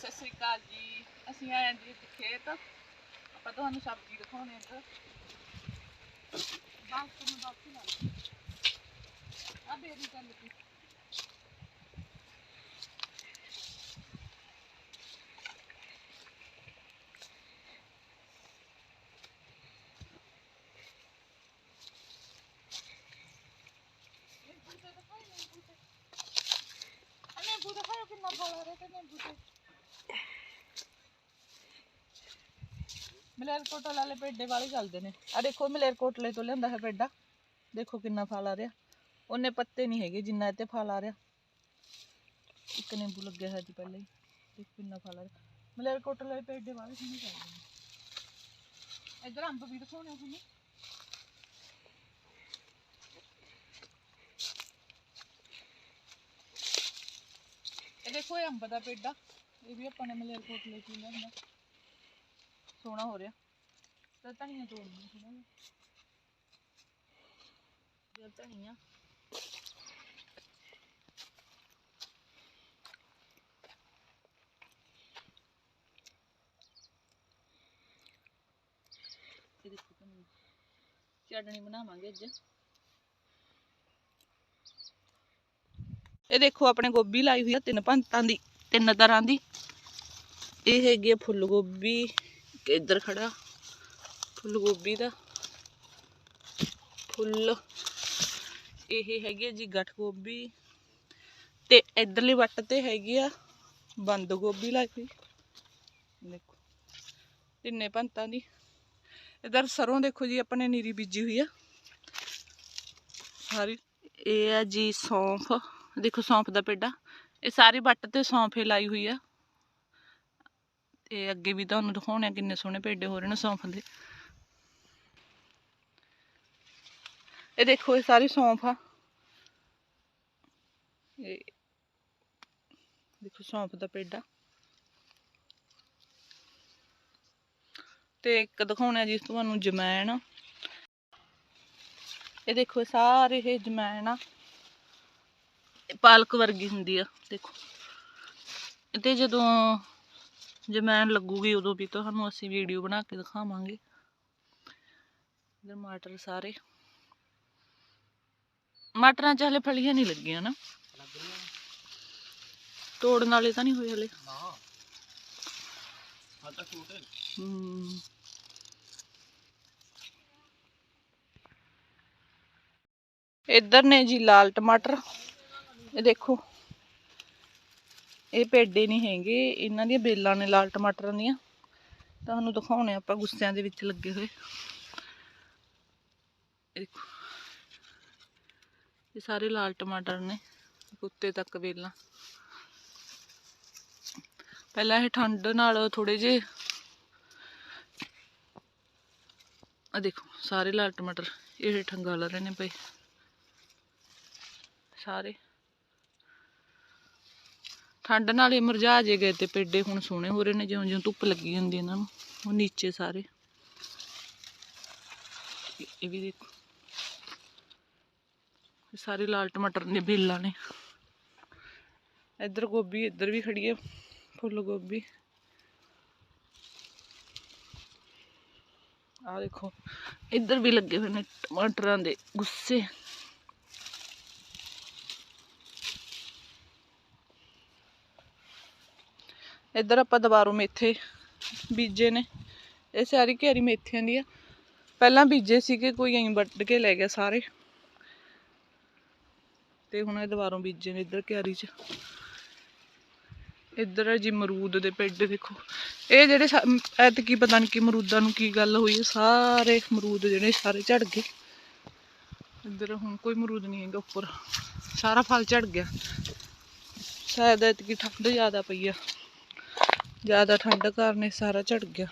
ਸਤਿ ਸ੍ਰੀ ਅਕਾਲ ਜੀ ਅਸੀਂ ਆਏ ਹਾਂ ਜੀ ਇੱਥੇ ਖੇਤ ਆਪਾਂ ਤੁਹਾਨੂੰ ਸਬਜ਼ੀ ਦਿਖਾਉਣੇ ਆ ਬਾਸ ਨੂੰ ਬਾਕੀ ਲਾ ਆ ਬੇਰੀ ਚੱਲ ਪਈ ਨਿੰਬੂ ਦਿਖਾਓ ਕਿੰਨਾ ਫਲ ਆ ਰਿਹਾ ਤੇ ਨਿੰਬੂ ਤੇ ਮਲੇਰਕੋਟਲ ਵਾਲੇ ਪੇਡੇ ਵਾਲੇ ਚੱਲਦੇ ਨੇ। ਆ ਦੇਖੋ ਮਲੇਰਕੋਟਲੇ ਤੋਂ ਲਿਆਂਦਾ ਹੈ ਪੇਡਾ। ਦੇਖੋ ਕਿੰਨਾ ਫਲ ਆ ਰਿਹਾ। ਉਹਨੇ ਪੱਤੇ ਨਹੀਂ ਹੈਗੇ ਜਿੰਨਾ ਇੱਥੇ ਫਲ ਆ ਰਿਹਾ। ਇੱਕ ਨਿੰਬੂ ਲੱਗਿਆ ਹੈ ਜੀ ਪਹਿਲਾਂ ਹੀ। ਦੇਖੋ ਕਿੰਨਾ ਫਲ ਆ ਰਿਹਾ। ਮਲੇਰਕੋਟਲ ਵਾਲੇ ਪੇਡੇ ਵਾਲੇ ਨਹੀਂ ਚੱਲਦੇ ਨੇ। ਇੱਧਰ ਅੰਬ ਵੀ ਦਿਖਾਉਣੇ ਆ ਤੁਹਾਨੂੰ। ਇਹ ਦੇਖੋ ਇਹ ਅੰਬ ਦਾ ਪੇਡਾ। ਇਹ ਵੀ ਆਪਾਂ ਨੇ ਮਲੇਰਕੋਟਲੇ ਤੋਂ ਲਿਆਂਦਾ। ਸੋਹਣਾ ਹੋ ਰਿਹਾ। ਤਾਂ ਧਨੀਆ ਤੋੜਨੀ ਥੋੜਾ ਜਿਹਾ। ਜੇ ਧਨੀਆ। ਇਹ ਦੇਖੋ ਧਨੀਆ। ਚਟਣੀ ਬਣਾਵਾਂਗੇ ਅੱਜ। ਇਹ ਦੇਖੋ ਆਪਣੇ ਗੋਭੀ ਲਾਈ ਹੋਈ ਆ, ਤਿੰਨ ਪੰਤਾਂ ਦੀ, ਤਿੰਨ ਤਰ੍ਹਾਂ ਦੀ। ਇਹ ਹੈਗੀ ਆ ਫੁੱਲ ਗੋਭੀ ਇੱਧਰ ਖੜਾ। ਫੁੱਲ ਗੋਭੀ ਦਾ। ਫੁੱਲ। ਇਹ ਹੈਗੀ ਆ ਜੀ ਗਠ ਗੋਭੀ। ਤੇ ਇਧਰਲੀ ਵੱਟ ਤੇ ਹੈਗੀ ਆ ਬੰਦ ਗੋਭੀ ਲਾਈ ਦੇਖੋ, ਤਿੰਨੇ ਪੰਤਾਂ ਦੀ। ਇਧਰ ਸਰੋਂ ਦੇਖੋ ਜੀ, ਆਪਣੇ ਨੀਰੀ ਬੀਜੀ ਹੋਈ ਆ। ਸਾਰੀ। ਇਹ ਆ ਜੀ ਸੌਂਫ। ਦੇਖੋ ਸੌਂਫ ਦਾ ਪੇਡਾ। ਇਹ ਸਾਰੀ ਵੱਟ ਤੇ ਸੌਂਫੇ ਲਾਈ ਹੋਈ ਆ। ਤੇ ਅੱਗੇ ਵੀ ਤੁਹਾਨੂੰ ਦਿਖਾਉਣੇ ਆ ਕਿੰਨੇ ਸੋਹਣੇ ਪੇਡੇ ਹੋ ਰਹੇ ਨੇ ਸੌਂਫ ਦੇ। ਇਹ ਦੇਖੋ, ਇਹ ਸਾਰੀ ਸੌਂਫ ਆ। ਇਹ ਦੇਖੋ, ਸੌਂਫ ਦਾ ਪੇਡਾ। ਤੇ ਇੱਕ ਦਿਖਾਉਣਾ ਜੀ ਤੁਹਾਨੂੰ ਜਮੈਣ। ਇਹ ਦੇਖੋ, ਇਹ ਸਾਰੇ ਇਹ ਜਮੈਣ ਆ। ਪਾਲਕ ਵਰਗੀ ਹੁੰਦੀ ਆ, ਦੇਖੋ। ਤੇ ਜਦੋਂ ਜਮੈਣ ਲੱਗੂਗੀ ਉਦੋਂ ਵੀ ਤੁਹਾਨੂੰ ਅਸੀਂ ਵੀਡੀਓ ਬਣਾ ਕੇ ਦਿਖਾਵਾਂਗੇ। ਇਧਰ ਮਟਰ ਸਾਰੇ। ਮਟਰਾਂ ਚ ਹਲੇ ਫਲੀਆਂ ਨਹੀਂ ਲੱਗੀਆਂ ਨਾ। ਤੋੜਨ ਵਾਲੇ ਤਾਂ ਨਹੀਂ ਹੋਏ ਹਲੇ। ਹੂੰ। ਇੱਧਰ ਨੇ ਜੀ ਲਾਲ ਟਮਾਟਰ। ਇਹ ਦੇਖੋ। ਇਹ ਪੇਡੇ ਨਹੀਂ ਹੈਗੇ, ਇਹਨਾਂ ਦੀਆਂ ਬੇਲਾਂ ਨੇ ਲਾਲ ਟਮਾਟਰਾਂ ਦੀਆਂ। ਤੁਹਾਨੂੰ ਦਿਖਾਉਣੇ ਆਪਾਂ ਗੁੱਸਿਆਂ ਦੇ ਵਿੱਚ ਲੱਗੇ ਹੋਏ। ਇਹ ਦੇਖੋ, ਇਹ ਸਾਰੇ ਲਾਲ ਟਮਾਟਰ ਨੇ, ਉੱਤੇ ਤੱਕ ਬੇਲਾਂ। ਪਹਿਲਾਂ ਇਹ ਠੰਡ ਨਾਲ ਥੋੜੇ ਜੇ ਆ ਦੇਖੋ, ਸਾਰੇ ਲਾਲ ਟਮਾਟਰ, ਇਹ ਠੰਗਾ ਲਾ ਰਹੇ ਨੇ ਪਏ। ਸਾਰੇ। ਠੰਡ ਨਾਲ ਇਹ ਮੁਰਝਾ ਜੇ ਗਏ ਤੇ ਪੇਡੇ ਹੁਣ ਸੋਹਣੇ ਹੋ ਰਹੇ ਨੇ, ਜਿਉਂ ਜਿਉਂ ਧੁੱਪ ਲੱਗੀ ਜਾਂਦੀ ਇਹਨਾਂ ਨੂੰ, ਉਹ ਨੀਚੇ ਸਾਰੇ। ਇਹ- ਵੀ ਦੇਖੋ। ਸਾਰੇ ਲਾਲ ਟਮਾਟਰ ਨੇ, ਬੇਲਾਂ ਨੇ। ਇੱਧਰ ਗੋਭੀ, ਇੱਧਰ ਵੀ ਖੜੀ ਹੈ, ਫੁੱਲ ਗੋਭੀ। ਆ ਦੇਖੋ, ਇੱਧਰ ਵੀ ਲੱਗੇ ਹੋਏ ਨੇ ਟਮਾਟਰਾਂ ਦੇ ਗੁੱਸੇ। ਇੱਧਰ ਆਪਾਂ ਦੁਬਾਰੋਂ ਮੇਥੇ ਬੀਜੇ ਨੇ। ਇਹ ਸਾਰੀ ਘੇਰੀ ਮੇਥਿਆਂ ਦੀ ਆ। ਪਹਿਲਾਂ ਬੀਜੇ ਸੀਗੇ, ਕੋਈ ਐਂ ਵੱਢ ਕੇ ਲੈ ਗਿਆ ਸਾਰੇ। ਤੇ ਹੁਣ ਇਹ ਦੁਬਾਰੋਂ ਬੀਜੇ ਨੇ ਇੱਧਰ ਕਿਆਰੀ 'ਚ। ਇੱਧਰ ਹੈ ਜੀ ਮਰੂਦ ਦੇ ਪੇਡੇ, ਦੇਖੋ। ਇਹ ਜਿਹੜੇ ਐਤਕੀ ਪਤਾ ਨਹੀਂ ਕਿ ਮਰੂਦਾਂ ਨੂੰ ਕੀ ਗੱਲ ਹੋਈ ਹੈ ਸਾਰੇ ਮਰੂਦ ਜਿਹੜੇ ਸਾਰੇ ਝੜ ਗਏ। ਇੱਧਰ ਹੁਣ ਕੋਈ ਮਰੂਦ ਨਹੀਂ ਹੈਗਾ ਉੱਪਰ। ਸਾਰਾ ਫਲ ਝੜ ਗਿਆ। ਸ਼ਾਇਦ ਐਤਕੀ ਠੰਡ ਜ਼ਿਆਦਾ ਪਈ ਆ। ਜ਼ਿਆਦਾ ਠੰਡ ਕਾਰਨ ਇਹ ਸਾਰਾ ਝੜ ਗਿਆ।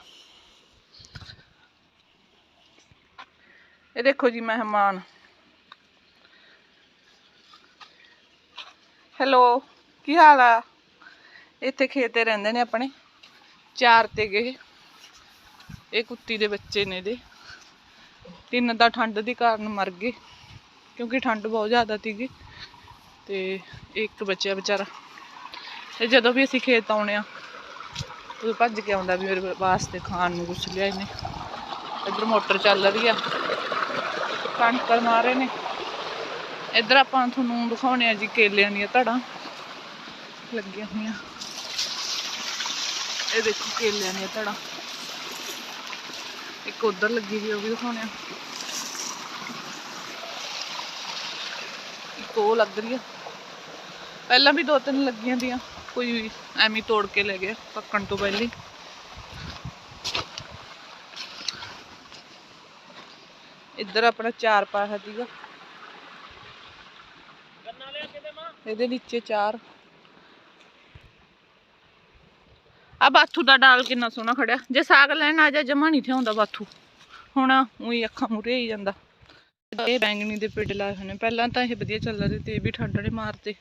ਇਹ ਦੇਖੋ ਜੀ ਮਹਿਮਾਨ। ਹੈਲੋ ਕੀ ਹਾਲ ਆ? ਇੱਥੇ ਖੇਤੇ ਰਹਿੰਦੇ ਨੇ ਆਪਣੇ। ਚਾਰ ਤੇ ਗਏ ਇਹ ਕੁੱਤੀ ਦੇ ਬੱਚੇ ਨੇ ਇਹਦੇ। ਤਿੰਨ ਤਾਂ ਠੰਡ ਦੀ ਕਾਰਨ ਮਰ ਗਏ, ਕਿਉਂਕਿ ਠੰਡ ਬਹੁਤ ਜ਼ਿਆਦਾ ਸੀਗੀ। ਤੇ ਇੱਕ ਬੱਚਿਆ ਵਿਚਾਰਾ। ਤੇ ਜਦੋਂ ਵੀ ਅਸੀਂ ਖੇਤ ਆਉਣੇ ਆ ਉਹ ਭੱਜ ਕੇ ਆਉਂਦਾ ਵੀ ਮੇਰੇ ਵਾਸਤੇ ਖਾਣ ਨੂੰ ਕੁਛ ਲਿਆ ਨੇ। ਇੱਧਰ ਮੋਟਰ ਚੱਲ ਰਹੀ ਆ। ਕਣਕਰ ਮਾਰੇ ਨੇ। ਇੱਧਰ ਆਪਾਂ ਤੁਹਾਨੂੰ ਦਿਖਾਉਣੇ ਆ ਜੀ ਕੇਲਿਆਂ ਦੀਆਂ ਧੜਾਂ ਲੱਗੀਆਂ ਹੋਈਆਂ। ਇਹ ਦੇਖੋ ਕੇਲਿਆਂ ਦੀਆਂ ਧੜਾਂ। ਇੱਕ ਉਧਰ ਲੱਗੀ ਹੋਈ ਉਹ ਵੀ ਦਿਖਾਉਣੇ ਆ। ਇੱਕ ਉਹ ਲੱਗ ਰਹੀ ਆ। ਪਹਿਲਾਂ ਵੀ ਦੋ ਤਿੰਨ ਲੱਗੀਆਂ ਦੀਆਂ। ਕੋਈ ਵੀ ਐਵੇਂ ਤੋੜ ਕੇ ਲੈ ਗਿਆ ਪੱਕਣ ਤੋਂ ਪਹਿਲਾਂ। ਇੱਧਰ ਆਪਣਾ ਚਾਰ ਪਾਇਆ ਸੀਗਾ। ਇਹਦੇ ਨੀਚੇ ਚਾਰ। ਆ ਬਾਥੂ ਦਾ ਡਾਲ ਕਿੰਨਾ ਸੋਹਣਾ ਖੜਿਆ। ਜੇ ਸਾਗ ਲੈਣ ਆ ਜਾ, ਜਮਾ ਨਹੀਂ ਥਿਆਉਂਦਾ ਬਾਥੂ। ਹੁਣ ਉਹੀ ਅੱਖਾਂ ਮੂਰੇ ਹੀ ਜਾਂਦਾ। ਇਹ ਬੈਂਗਣੀ ਦੇ ਪੇੜ ਲਾਏ ਹੋਏ ਨੇ। ਪਹਿਲਾਂ ਤਾਂ ਇਹ ਵਧੀਆ ਚੱਲ ਰਹੇ ਤੇ ਇਹ ਵੀ ਠੰਡ ਨੇ ਮਾਰਤੇ।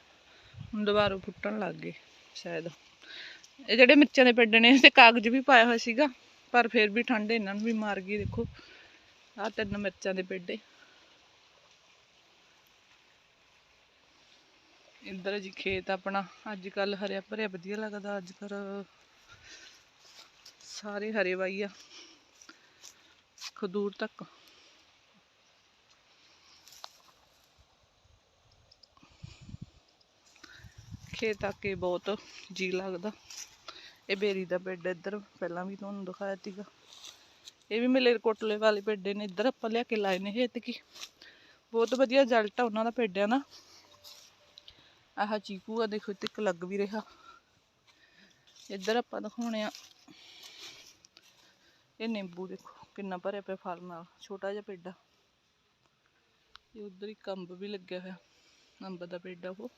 ਹੁਣ ਦੁਬਾਰਾ ਫੁੱਟਣ ਲੱਗ ਗਏ। ਸ਼ਾਇਦ। ਇਹ ਜਿਹੜੇ ਮਿਰਚਾਂ ਦੇ ਪੇਡੇ ਨੇ, ਤੇ ਕਾਗਜ਼ ਵੀ ਪਾਇਆ ਹੋਇਆ ਸੀਗਾ, ਪਰ ਫਿਰ ਵੀ ਠੰਡ, ਇਹਨਾਂ ਨੂੰ ਵੀ ਮਾਰ ਗਈ, ਦੇਖੋ। ਆਹ ਤਿੰਨ ਮਿਰਚਾਂ ਦੇ ਪੇਡੇ ਇੱਧਰ ਜੀ ਖੇਤ ਆਪਣਾ ਅੱਜ ਕੱਲ ਹਰਿਆ ਭਰਿਆ, ਵਧੀਆ ਲੱਗਦਾ ਅੱਜ ਕੱਲ ਸਾਰੇ ਹਰੇ ਵਾਈ ਆ। ਖਦੂਰ ਤੱਕ। ਖੇਤ ਆ ਕੇ ਬਹੁਤ ਜੀ ਲੱਗਦਾ। ਇਹ ਬੇਰੀ ਦਾ ਬੈੱਡ ਇੱਧਰ ਪਹਿਲਾਂ ਵੀ ਤੁਹਾਨੂੰ ਦਿਖਾਇਆ ਸੀਗਾ। ਇਹ ਵੀ ਮਲੇਰ ਕੋਟਲੇ ਵਾਲੇ ਪੇਡੇ ਨੇ, ਇੱਧਰ ਆਪਾਂ ਲਿਆ ਕੇ ਲਾਏ ਨੇ ਇਹ ਕੀ। ਬਹੁਤ ਵਧੀਆ ਰਿਜ਼ਲਟ ਆ ਉਹਨਾਂ ਦਾ ਪੇਡਿਆਂ ਦਾ। ਆਹ ਚੀਕੂ ਆ, ਦੇਖੋ ਇੱਥੇ ਇੱਕ ਲੱਗ ਵੀ ਰਿਹਾ। ਇੱਧਰ ਆਪਾਂ ਦਿਖਾਉਣੇ ਆ। ਇਹ ਨਿੰਬੂ ਦੇਖੋ, ਕਿੰਨਾ ਭਰਿਆ ਪਿਆ ਫਲ ਨਾਲ, ਛੋਟਾ ਜਿਹਾ ਪੇਡਾ ਇਹ ਉਧਰ ਇੱਕ ਅੰਬ ਵੀ ਲੱਗਿਆ ਹੋਇਆ, ਅੰਬ ਦਾ ਪੇਡਾ ਉਹ।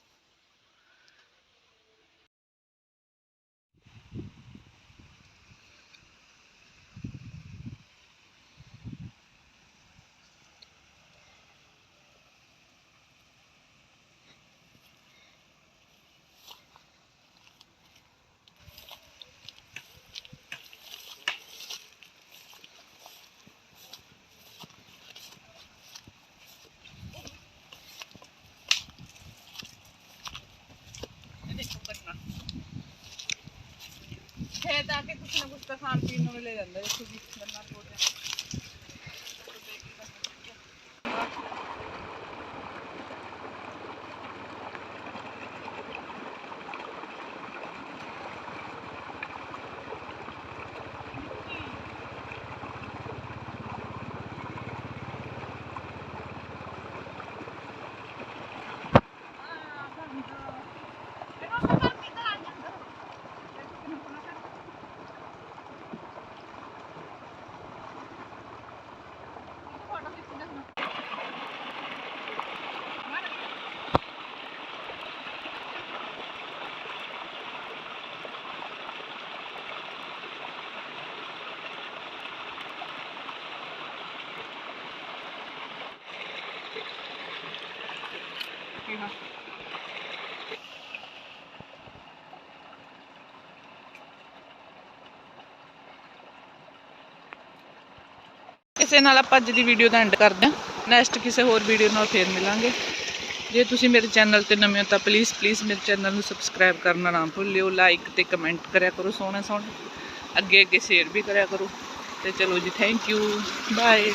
ਖੇਤ ਆ ਕੇ ਕੁਛ ਨਾ ਕੁਛ ਤਾਂ ਖਾਣ ਪੀਣ ਨੂੰ ਮਿਲੇ ਜਾਂਦਾ, ਦੇਖੋ ਜੀ, ਗੰਨਾ ਤੋੜਿਆ ਹਾਂ ਇਸੇ ਨਾਲ ਆਪਾਂ ਅੱਜ ਦੀ ਵੀਡੀਓ ਦਾ ਐਂਡ ਕਰਦੇ ਹਾਂ। ਨੈਕਸਟ ਕਿਸੇ ਹੋਰ ਵੀਡੀਓ ਨਾਲ ਫੇਰ ਮਿਲਾਂਗੇ। ਜੇ ਤੁਸੀਂ ਮੇਰੇ ਚੈਨਲ ਤੇ ਨਵੇਂ ਹੋ ਤਾਂ ਪਲੀਜ਼ ਪਲੀਜ਼ ਮੇਰੇ ਚੈਨਲ ਨੂੰ ਸਬਸਕ੍ਰਾਈਬ ਕਰਨਾ ਨਾ ਭੁੱਲਿਓ। ਲਾਈਕ ਤੇ ਕਮੈਂਟ ਕਰਿਆ ਕਰੋ ਸੋਹਣੇ ਸੋਹਣੇ ਅੱਗੇ ਅੱਗੇ ਸ਼ੇਅਰ ਵੀ ਕਰਿਆ ਕਰੋ। ਤੇ ਚਲੋ ਜੀ ਥੈਂਕ ਯੂ ਬਾਏ